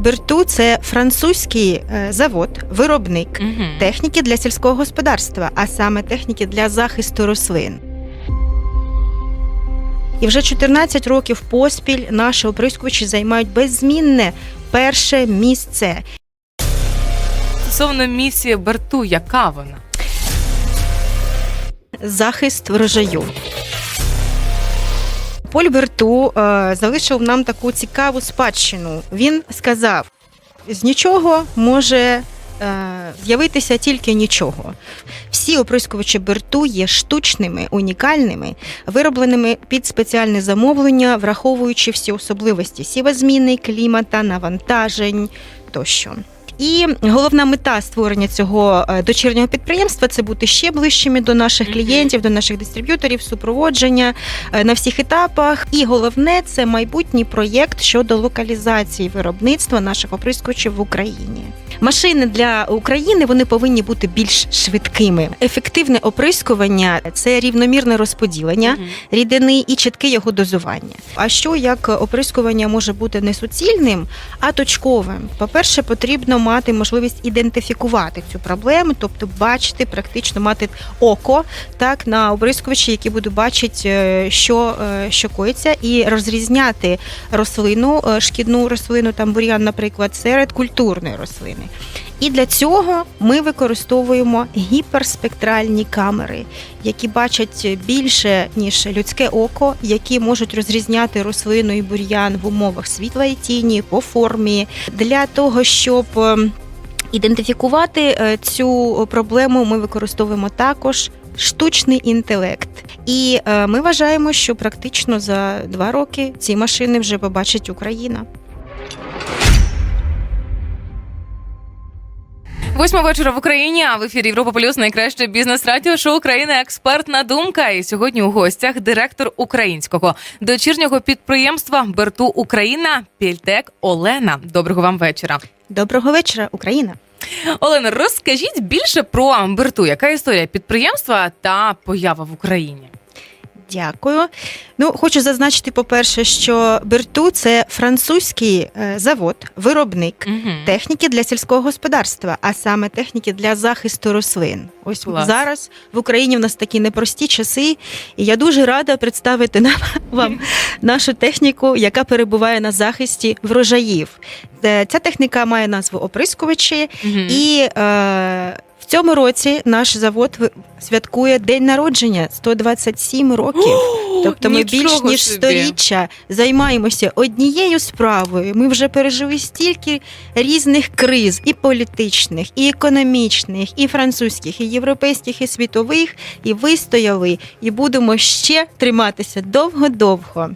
Берту це французький е, завод, виробник Угу. техніки для сільського господарства, а саме техніки для захисту рослин. І вже 14 років поспіль наші оприскувачі займають беззмінне перше місце. Стосовно місії Берту, яка вона? захист врожаю. Поль Берту е, залишив нам таку цікаву спадщину. Він сказав: з нічого може е, з'явитися тільки нічого. Всі оприскувачі Берту є штучними, унікальними, виробленими під спеціальне замовлення, враховуючи всі особливості сівозміни, клімата, навантажень тощо. І головна мета створення цього е, дочірнього підприємства це бути ще ближчими до наших клієнтів, до наших дистриб'юторів, супроводження е, на всіх етапах. І головне це майбутній проєкт щодо локалізації виробництва наших оприскувачів в Україні. Машини для України вони повинні бути більш швидкими. Ефективне оприскування це рівномірне розподілення рідини і чітке його дозування. А що як оприскування може бути не суцільним, а точковим? По-перше, потрібно мати можливість ідентифікувати цю проблему, тобто бачити, практично мати око так на обрискувачі, які будуть бачити, е, що, е, що коїться, і розрізняти рослину, е, шкідну рослину, там бур'ян, наприклад, серед культурної рослини. І для цього ми використовуємо гіперспектральні камери, які бачать більше ніж людське око, які можуть розрізняти рослину і бур'ян в умовах світла і тіні по формі для того, щоб ем, ідентифікувати е, цю проблему, ми використовуємо також. Штучний інтелект, і е, ми вважаємо, що практично за два роки ці машини вже побачить Україна. Восьма вечора в Україні, а в ефірі Європа Плюс найкраще бізнес радіо шоу Україна експертна думка. І сьогодні у гостях директор українського дочірнього підприємства Берту Україна Пільтек Олена. Доброго вам вечора. Доброго вечора, Україна! Олена, розкажіть більше про Берту. Яка історія підприємства та поява в Україні? Дякую. Ну, хочу зазначити, по-перше, що Берту це французький е, завод, виробник Угу. техніки для сільського господарства, а саме техніки для захисту рослин. Ось Клас. зараз в Україні в нас такі непрості часи, і я дуже рада представити нам вам нашу техніку, яка перебуває на захисті врожаїв. Е, Ця техніка має назву оприскувачі, і е, цьому році наш завод святкує день народження 127 років. Тобто ми більш ніж сторіччя займаємося однією справою. Ми вже пережили стільки різних криз, і політичних, і економічних, і французьких, і європейських, і світових, і вистояли, і будемо ще триматися довго-довго.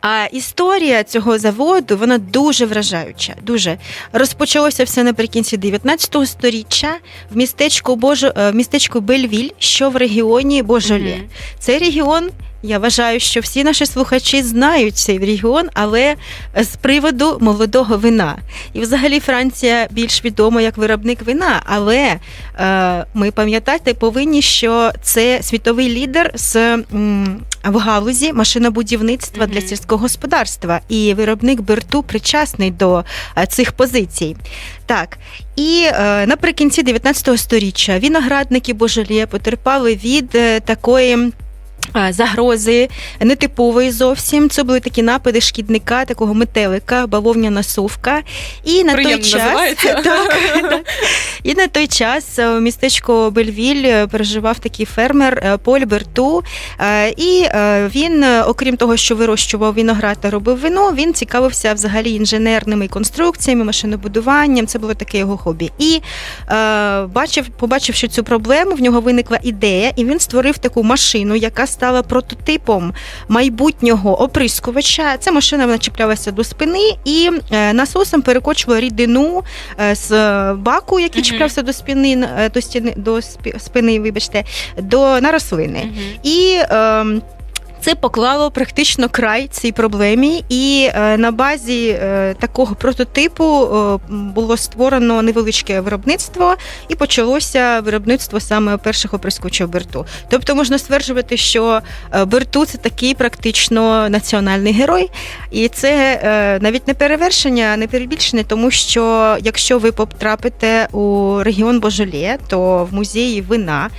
А історія цього заводу вона дуже вражаюча. Дуже розпочалося все наприкінці 19 століття в містечку Божо е, в містечку Бельвіль, що в регіоні Божолє. Мгм. Цей регіон. Я вважаю, що всі наші слухачі знають цей регіон, але з приводу молодого вина. І взагалі Франція більш відома як виробник вина. Але е, ми пам'ятати повинні, що це світовий лідер з м, в галузі машинобудівництва для сільського господарства. І виробник Берту причасний до е, цих позицій. Так, і е, наприкінці 19 століття виноградники Божолє потерпали від е, такої. Загрози нетипової зовсім. Це були такі напади шкідника, такого метелика, бавовняна совка. І на Приємно той час так, так. І на той час е, містечко Бельвіль е, переживав такий фермер е, Поль Берту. І він, окрім того, що вирощував виноград та робив вино, він цікавився взагалі інженерними конструкціями, машинобудуванням. Це було таке його хобі. І бачив, побачивши цю проблему, в нього виникла ідея, і він створив таку машину, яка стала прототипом майбутнього оприскувача. Ця машина вона чіплялася до спини і е, насосом перекочувала рідину е, з баку, який Мгм. чіплявся до спини, е, до стіни до спини, вибачте, до на рослини. Мгм. І ем, Це поклало практично край цій проблемі, і е, на базі е, такого прототипу е, було створено невеличке виробництво, і почалося виробництво саме перших оприскувачів берту. Тобто можна стверджувати, що берту це такий практично національний герой, і це навіть не перевершення, не перебільшення, тому що якщо ви потрапите у регіон Божолє, то в музеї вина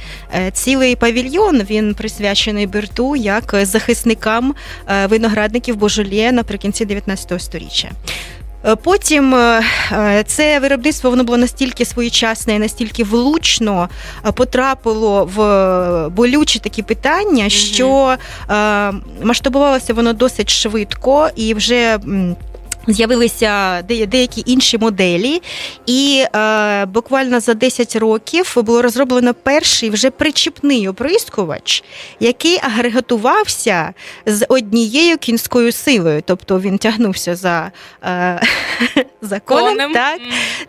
цілий павільйон він присвячений берту як захисникам е, виноградників Божолє наприкінці 19 століття. Е, Потім е, це виробництво воно було настільки своєчасне і настільки влучно потрапило в болючі такі питання, що масштабувалося воно досить швидко і вже. З'явилися деякі інші моделі, і е, буквально за 10 років було розроблено перший вже причіпний оприскувач, який агрегатувався з однією кінською силою. Тобто він тягнувся за, е, за конем, Конем. так,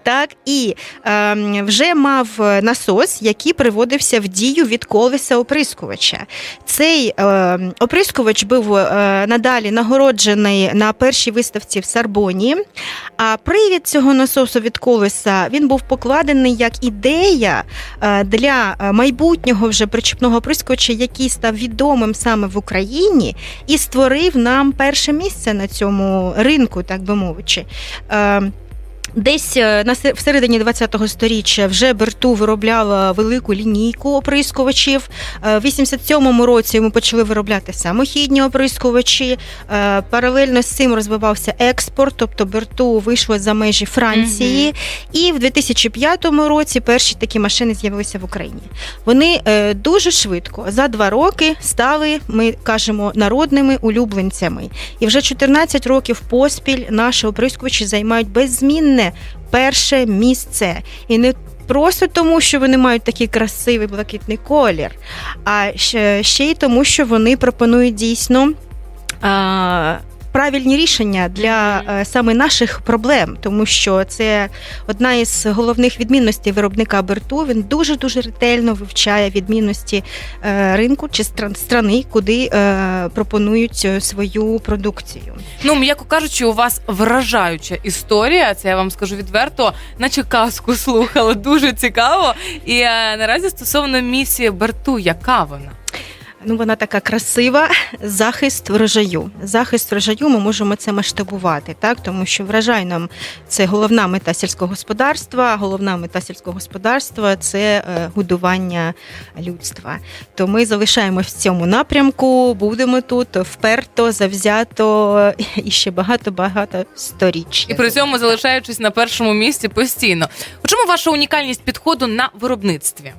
так, і е, вже мав насос, який приводився в дію від колеса оприскувача. Цей е, оприскувач був е, надалі нагороджений на першій виставці в Сарбоні. А привід цього насосу від колеса він був покладений як ідея е, для е, майбутнього вже причіпного прискоча, який став відомим саме в Україні і створив нам перше місце на цьому ринку, так би мовити. Десь е, на се- всередині 20-го сторіччя вже Берту виробляла велику лінійку оприскувачів. Е, В 87-му році ми почали виробляти самохідні оприскувачі. Е, Паралельно з цим розвивався експорт, тобто Берту вийшло за межі Франції. І в 2005 році перші такі машини з'явилися в Україні. Вони дуже швидко за два роки стали, ми кажемо, народними улюбленцями. І вже 14 років поспіль наші оприскувачі займають беззмінне перше місце. І не просто тому, що вони мають такий красивий блакитний колір, а ще й тому, що вони пропонують дійсно. Правильні рішення для е, саме наших проблем, тому що це одна із головних відмінностей виробника Берту. Він дуже дуже ретельно вивчає відмінності е, ринку чи стран- страни, куди е, пропонують свою продукцію. Ну, м'яко кажучи, у вас вражаюча історія. Це я вам скажу відверто, наче казку слухала. Дуже цікаво. І наразі стосовно місії Берту, яка вона? Ну, вона така красива. Захист врожаю. Захист врожаю ми можемо це масштабувати, так тому що врожай нам це головна мета сільського господарства. Головна мета сільського господарства це е, годування людства. То ми залишаємось в цьому напрямку, будемо тут вперто, завзято і ще багато багато сторіч. І при цьому залишаючись на першому місці постійно. У чому ваша унікальність підходу на виробництві?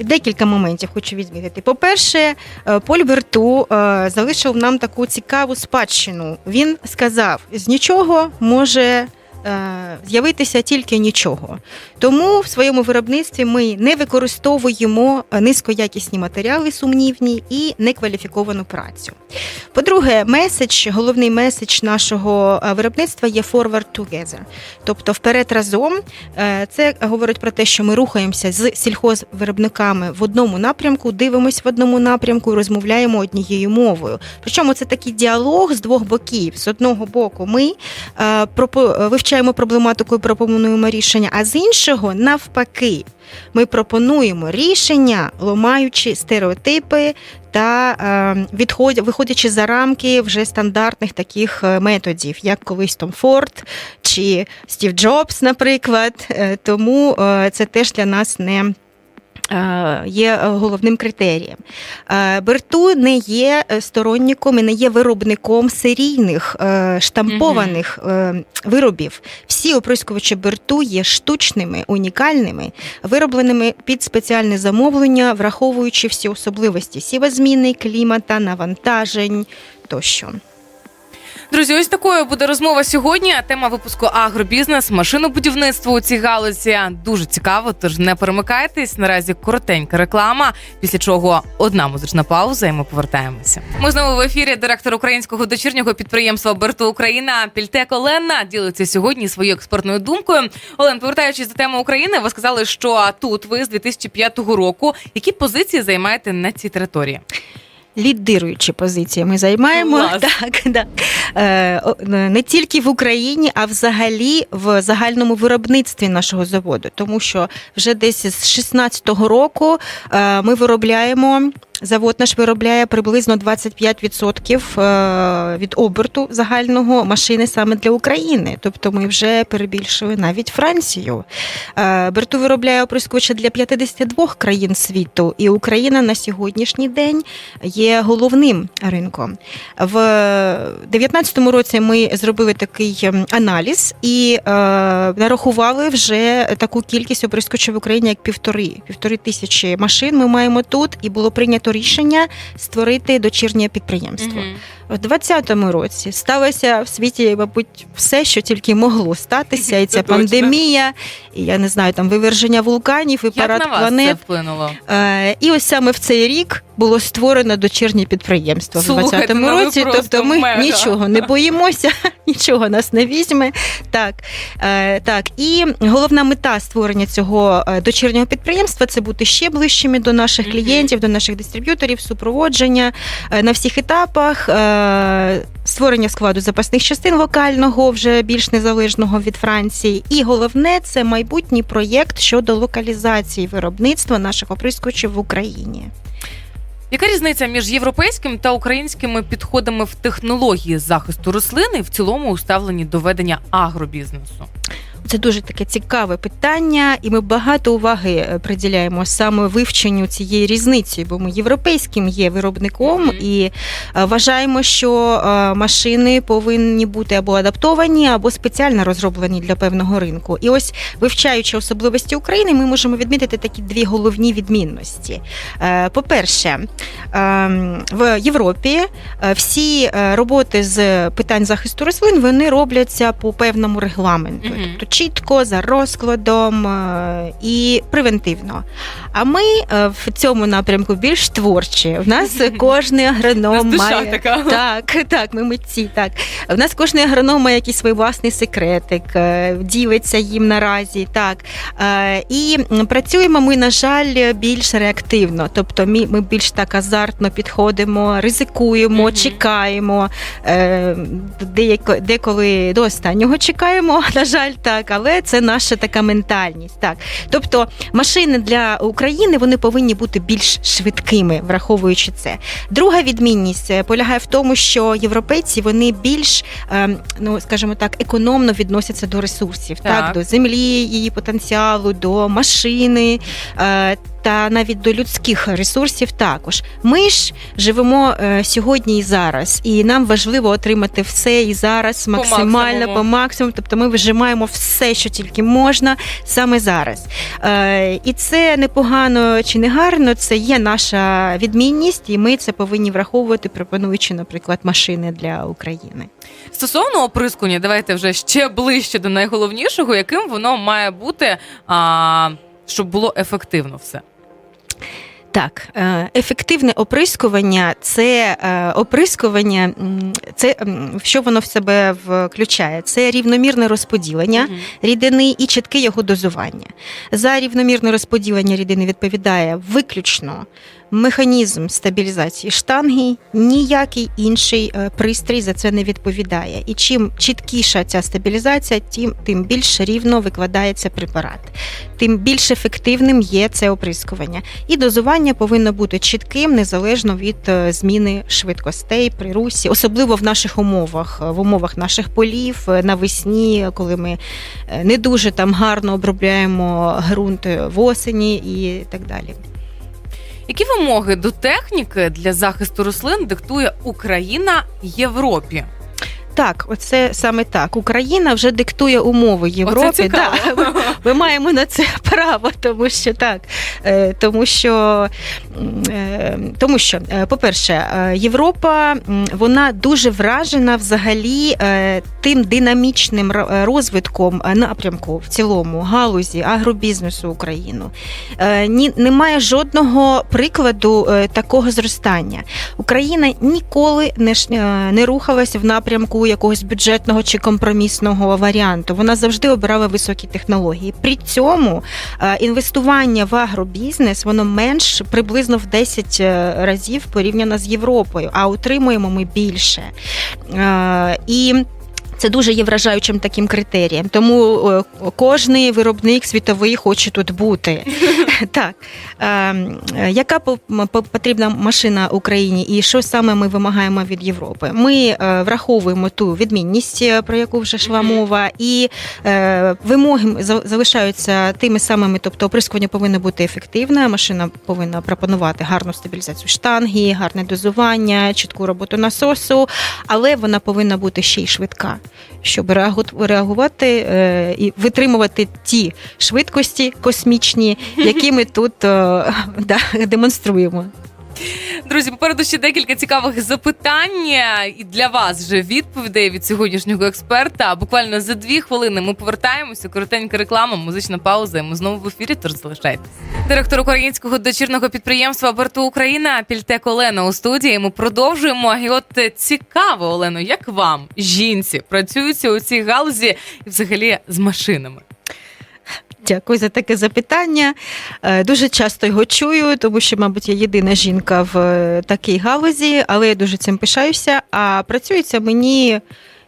Декілька моментів хочу відмітити. По-перше, е, Поль Берту е, залишив нам таку цікаву спадщину. Він сказав: з нічого може. Е, З'явитися тільки нічого. Тому в своєму виробництві ми не використовуємо низькоякісні матеріали сумнівні і некваліфіковану працю. По-друге, меседж, головний меседж нашого е, виробництва є forward together, тобто вперед разом. Е, Це говорить про те, що ми рухаємося з сільхозвиробниками в одному напрямку, дивимося в одному напрямку розмовляємо однією мовою. Причому це такий діалог з двох боків. З одного боку, ми пропо- вивчаємо проблематику і пропонуємо рішення, а з іншого, навпаки, ми пропонуємо рішення, ламаючи стереотипи та е, відходя, виходячи за рамки вже стандартних таких е, методів, як колись Том Форд чи Стів Джобс, наприклад. Е, Тому це теж для нас не. Е, Є е, головним критерієм. Е, Берту не є сторонником і не є виробником серійних штампованих виробів. Всі оприскувачі Берту є штучними, унікальними, виробленими під спеціальне замовлення, враховуючи всі особливості сівозміни, клімата, навантажень тощо. Друзі, ось такою буде розмова сьогодні. А Тема випуску агробізнес, машинобудівництво у цій галузі дуже цікаво. Тож не перемикайтесь. Наразі коротенька реклама. Після чого одна музична пауза, і ми повертаємося. Ми знову в ефірі. Директор українського дочірнього підприємства Берту Україна Пільтек Олена ділиться сьогодні своєю експертною думкою. Олен, повертаючись до теми України, ви сказали, що тут ви з 2005 року. Які позиції займаєте на цій території? Лідируючі позиції ми займаємо. Клас. Так, да. Е, не тільки в Україні, а взагалі в загальному виробництві нашого заводу. Тому що вже десь з 16-го року е, ми виробляємо. Завод наш виробляє приблизно 25% е, від оберту загального машини саме для України. Тобто ми вже перебільшили навіть Францію. Е, Берту виробляє оприскувачі для 52 країн світу, і Україна на сьогоднішній день є головним ринком. В 2019 році ми зробили такий ем, аналіз і е, нарахували вже таку кількість оприскувачів в Україні як півтори півтори тисячі машин. Ми маємо тут, і було прийнято рішення створити дочірнє підприємство. Мгм. У 2020 році сталося в світі, мабуть, все, що тільки могло статися, і ця пандемія, і я не знаю, там виверження вулканів, і Як парад на вас планет. це вплинуло? Е, І ось саме в цей рік було створено дочірнє підприємство в Слухайте, 2020 ну ви році. просто Тобто ми мега. нічого не боїмося, нічого нас не візьме. Так, е, так. І головна мета створення цього е, дочірнього підприємства це бути ще ближчими до наших клієнтів, до наших дистриб'юторів, супроводження е, на всіх етапах. е, Створення складу запасних частин локального, вже більш незалежного від Франції, і головне це майбутній проєкт щодо локалізації виробництва наших оприскувачів в Україні. Яка різниця між європейським та українськими підходами в технології захисту рослин і в цілому у ставленні до ведення агробізнесу? Це дуже таке цікаве питання, і ми багато уваги е, приділяємо саме вивченню цієї різниці, бо ми європейським є виробником і е, вважаємо, що е, машини повинні бути або адаптовані, або спеціально розроблені для певного ринку. І ось вивчаючи особливості України, ми можемо відмітити такі дві головні відмінності. По-перше, ем, в Європі всі роботи з питань захисту рослин вони робляться по певному регламенту, тобто чітко за розкладом е, і превентивно. А ми е, в цьому напрямку більш творчі. У нас кожний У нас агроном душа має така. так, так, ми митці. Так в нас кожен агроном має якийсь свій власний секретик, е, ділиться їм наразі. Так і працюємо ми, на жаль, більш реактивно. Тобто, ми, ми більш так азартно підходимо, ризикуємо, Мгм. чекаємо. Е, деяко- Деколи до останнього чекаємо, на жаль, так, але це наша така ментальність. Так, тобто машини для України вони повинні бути більш швидкими, враховуючи це. Друга відмінність е, полягає в тому, що європейці вони більш, ем, ну скажімо так, економно відносяться до ресурсів, так, Так. до землі, її потенціалу, до машини. Та навіть до людських ресурсів також. Ми ж живемо е, сьогодні і зараз, і нам важливо отримати все і зараз максимально максимуму. по максимуму. Тобто ми вижимаємо все, що тільки можна, саме зараз. Е, І це непогано чи не гарно, це є наша відмінність, і ми це повинні враховувати, пропонуючи, наприклад, машини для України. Стосовно оприскування, давайте вже ще ближче до найголовнішого, яким воно має бути, а, щоб було ефективно все. Так, е, ефективне оприскування це е, оприскування, це в що воно в себе включає? Це рівномірне розподілення рідини і чітке його дозування. За рівномірне розподілення рідини відповідає виключно механізм стабілізації штанги, ніякий інший е, пристрій за це не відповідає. І чим чіткіша ця стабілізація, тим, тим більш рівно викладається препарат, тим більш ефективним є це оприскування. І дозування повинно бути чітким, незалежно від е, зміни швидкостей при русі, особливо в наших умовах, е, в умовах наших полів навесні, коли ми не дуже там гарно обробляємо ґрунт в осені і так далі. Які вимоги до техніки для захисту рослин диктує Україна Європі? Так, оце саме так. Україна вже диктує умови Європи. Оце цікаво. Да, ми маємо на це право, тому що так. Е, Тому що, е, тому що, е, по-перше, Європа вона дуже вражена взагалі тим динамічним розвитком напрямку в цілому галузі агробізнесу України. Е, Ні, немає жодного прикладу такого зростання. Україна ніколи не, не рухалася в напрямку якогось бюджетного чи компромісного варіанту. Вона завжди обирала високі технології. При цьому е, інвестування в агробізнес воно менш приблизно в 10 е, разів порівняно з Європою, а отримуємо ми більше. Е, І це дуже є вражаючим таким критерієм. Тому кожний виробник світовий хоче тут бути. Так. Е, е, Яка по- по- потрібна машина Україні і що саме ми вимагаємо від Європи? Ми е, враховуємо ту відмінність, е, про яку вже Мгм. мова, і е, вимоги за- залишаються тими самими, тобто оприскування повинно бути ефективне, машина повинна пропонувати гарну стабілізацію штанги, гарне дозування, чітку роботу насосу, але вона повинна бути ще й швидка, щоб реагу- реагувати і витримувати ті швидкості космічні, які ми тут е, да, демонструємо. Друзі, попереду ще декілька цікавих запитань і для вас вже відповідей від сьогоднішнього експерта. Буквально за дві хвилини ми повертаємося. Коротенька реклама, музична пауза. і Ми знову в ефірі. Тож залишайтесь. Директор українського дочірного підприємства Берту Україна Пільтек Олена у студії. Ми продовжуємо. І от цікаво, Олено, як вам жінці працюються у цій галузі і взагалі з машинами? Дякую за таке запитання. Е, Дуже часто його чую, тому що, мабуть, я єдина жінка в е, такій галузі, але я дуже цим пишаюся. А працюється мені.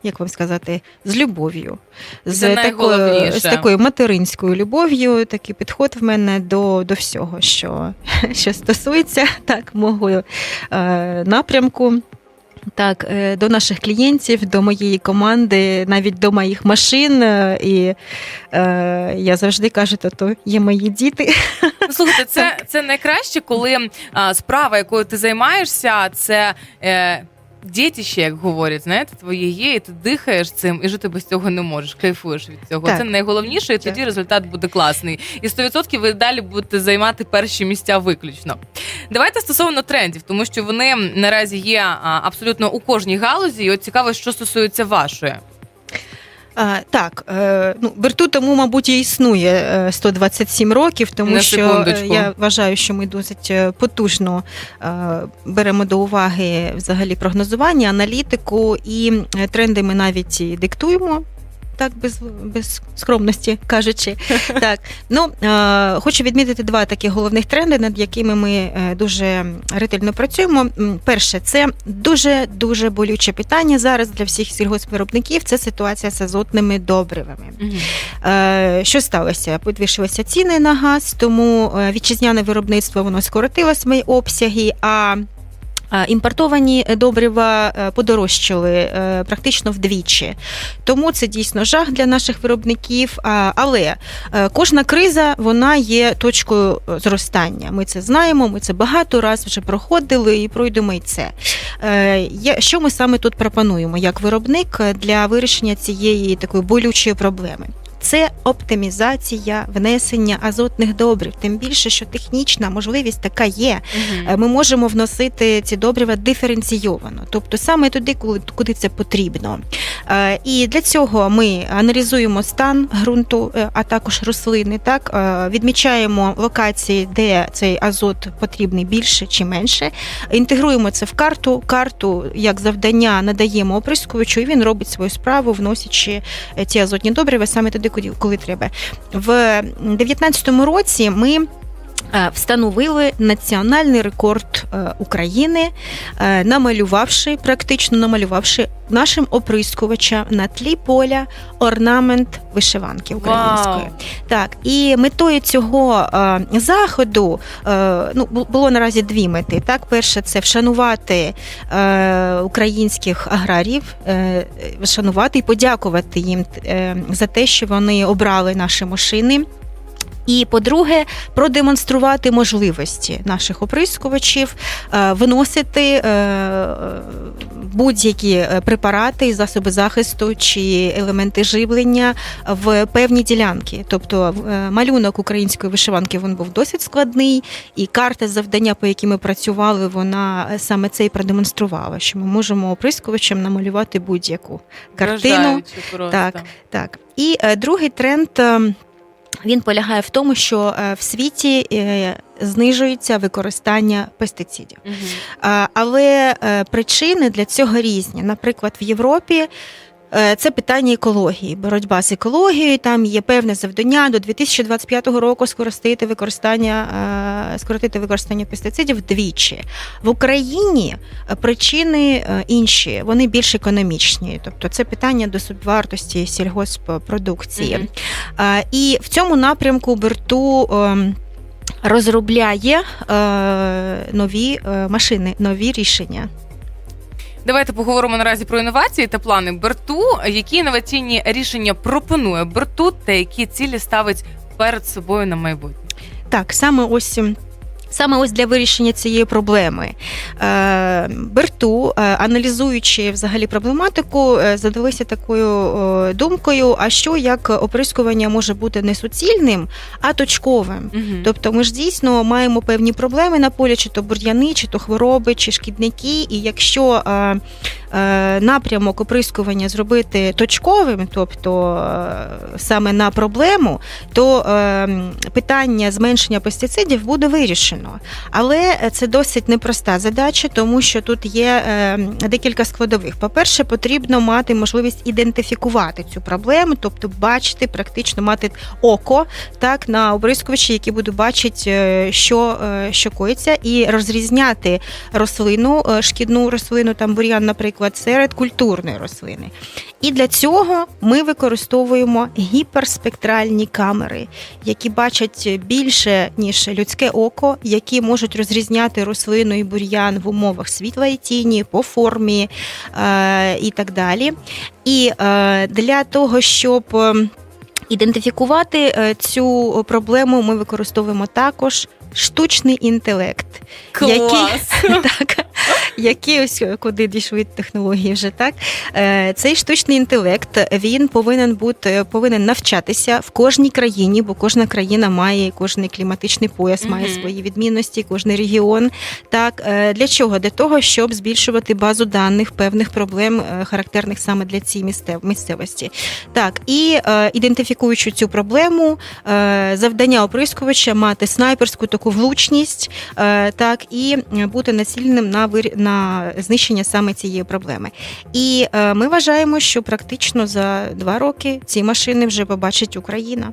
Як вам сказати, з любов'ю, з такою, з такою материнською любов'ю, такий підход в мене до, до всього, що, що стосується так, мого е, напрямку. Так, е, до наших клієнтів, до моєї команди, навіть до моїх машин. е, І е, я завжди кажу, то, то є мої діти. Ну, слухайте, це, це найкраще, коли а, справа, якою ти займаєшся, це. Е, Дітище, як говорять, знаєте, твоє є, і ти дихаєш цим, і жити без цього не можеш. Кайфуєш від цього. Так. Це найголовніше, і тоді результат буде класний. І 100% ви далі будете займати перші місця виключно. Давайте стосовно трендів, тому що вони наразі є абсолютно у кожній галузі. І от цікаво, що стосується вашої. А, так, е, ну, Берту тому, мабуть, і існує е, 127 років, тому На що секундочку. е, я вважаю, що ми досить е, потужно е, беремо до уваги взагалі прогнозування, аналітику і е, тренди ми навіть і диктуємо. Так, без, без скромності кажучи. Так, ну е, хочу відмітити два такі головних тренди, над якими ми е, дуже ретельно працюємо. Перше, це дуже дуже болюче питання зараз для всіх сільгоспвиробників. Це ситуація з азотними добривами. Е, Що сталося? Підвищилися ціни на газ, тому е, вітчизняне виробництво воно скоротило свої обсяги. а, Імпортовані добрива е, подорожчали е, практично вдвічі, тому це дійсно жах для наших виробників. Але е, кожна криза вона є точкою е, зростання. Ми це знаємо, ми це багато раз вже проходили і пройдемо і це. Е, Що ми саме тут пропонуємо як виробник е, для вирішення цієї такої болючої проблеми? Це оптимізація внесення азотних добрив, тим більше, що технічна можливість така є. Е, Ми можемо вносити ці добрива диференційовано, тобто саме туди, куди це потрібно. Е, І для цього ми аналізуємо стан ґрунту, е, а також рослини. Так е, відмічаємо локації, де цей азот потрібний більше чи менше. Інтегруємо це в карту. Карту як завдання надаємо оприскувачу, і він робить свою справу, вносячи ці азотні добрива саме туди, коли треба. В 2019 році ми. Е, Встановили національний рекорд е, України, е, намалювавши, практично намалювавши нашим оприскувачам на тлі поля орнамент вишиванки української. Вау. Так, і метою цього заходу ну, було наразі дві мети. Так, перше це вшанувати українських аграрів, вшанувати і подякувати їм за те, що вони обрали наші машини. І по-друге, продемонструвати можливості наших оприскувачів е, виносити е, будь-які е, препарати, засоби захисту чи елементи живлення в певні ділянки. Тобто малюнок української вишиванки він був досить складний, і карта завдання, по якій ми працювали, вона саме це і продемонструвала, що ми можемо оприскувачем намалювати будь-яку картину. Просто. Так. Так, і другий тренд. Він полягає в тому, що е, в світі е, знижується використання пестицидів. Але е, причини для цього різні. Наприклад, в Європі. Е, Це питання екології, боротьба з екологією. Там є певне завдання до 2025 року скоротити використання, е, скоротити використання пестицидів вдвічі. В Україні е, причини інші, вони більш економічні. Тобто це питання до собівартості сільгосппродукції. Е, І в цьому напрямку Берту. ем, Розробляє е, нові машини, нові рішення. Давайте поговоримо наразі про інновації та плани Берту. Які інноваційні рішення пропонує Берту та які цілі ставить перед собою на майбутнє? Так, саме ось. Саме ось для вирішення цієї проблеми Е, Берту, е, аналізуючи взагалі проблематику, е, задалися такою думкою: а що як оприскування може бути не суцільним, а точковим? Мгм. Тобто ми ж дійсно маємо певні проблеми на полі, чи то бур'яни, чи то хвороби, чи шкідники. І якщо напрямок оприскування зробити точковим, тобто саме на проблему, то е, питання зменшення пестицидів буде вирішено. Але це досить непроста задача, тому що тут є е, декілька складових. По-перше, потрібно мати можливість ідентифікувати цю проблему, тобто бачити, практично мати око так на обрискувачі, які будуть бачити, е, що, е, що коїться, і розрізняти рослину, е, шкідну рослину, там бур'ян, наприклад, серед культурної рослини. І для цього ми використовуємо гіперспектральні камери, які бачать більше ніж людське око, можуть розрізняти рослину і бур'ян в умовах світла і тіні, по формі е, і так далі. І е, для того, щоб е, ідентифікувати е, цю проблему, ми використовуємо також штучний інтелект. Клас! так, які ось куди дійшли технології вже так. Е, Цей штучний інтелект він повинен бути повинен навчатися в кожній країні, бо кожна країна має кожний кліматичний пояс, має свої відмінності, кожний регіон. Так е, для чого? Для того, щоб збільшувати базу даних певних проблем, е, характерних саме для цієї місцев- місцевості. Так, і е, ідентифікуючи цю проблему, е, завдання оприскувача мати снайперську таку влучність, е, так і бути націленим на вир... на знищення саме цієї проблеми. І е, ми вважаємо, що практично за два роки ці машини вже побачить Україна.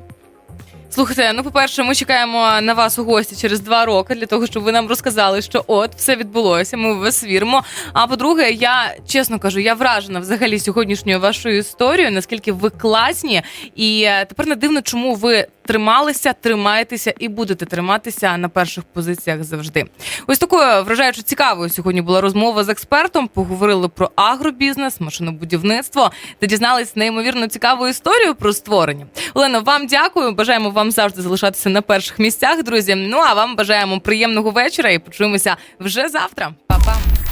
Слухайте, ну по-перше, ми чекаємо на вас у гості через два роки для того, щоб ви нам розказали, що от все відбулося. Ми в вас віримо. А по-друге, я чесно кажу, я вражена взагалі сьогоднішньою вашою історією, наскільки ви класні, і е, тепер не дивно, чому ви трималися, тримаєтеся і будете триматися на перших позиціях завжди. Ось такою вражаючи цікавою сьогодні була розмова з експертом. Поговорили про агробізнес, машинобудівництво та дізнались неймовірно цікаву історію про створення. Олено, вам дякую. Бажаємо вам завжди залишатися на перших місцях, друзі. Ну а вам бажаємо приємного вечора і почуємося вже завтра. Па-па!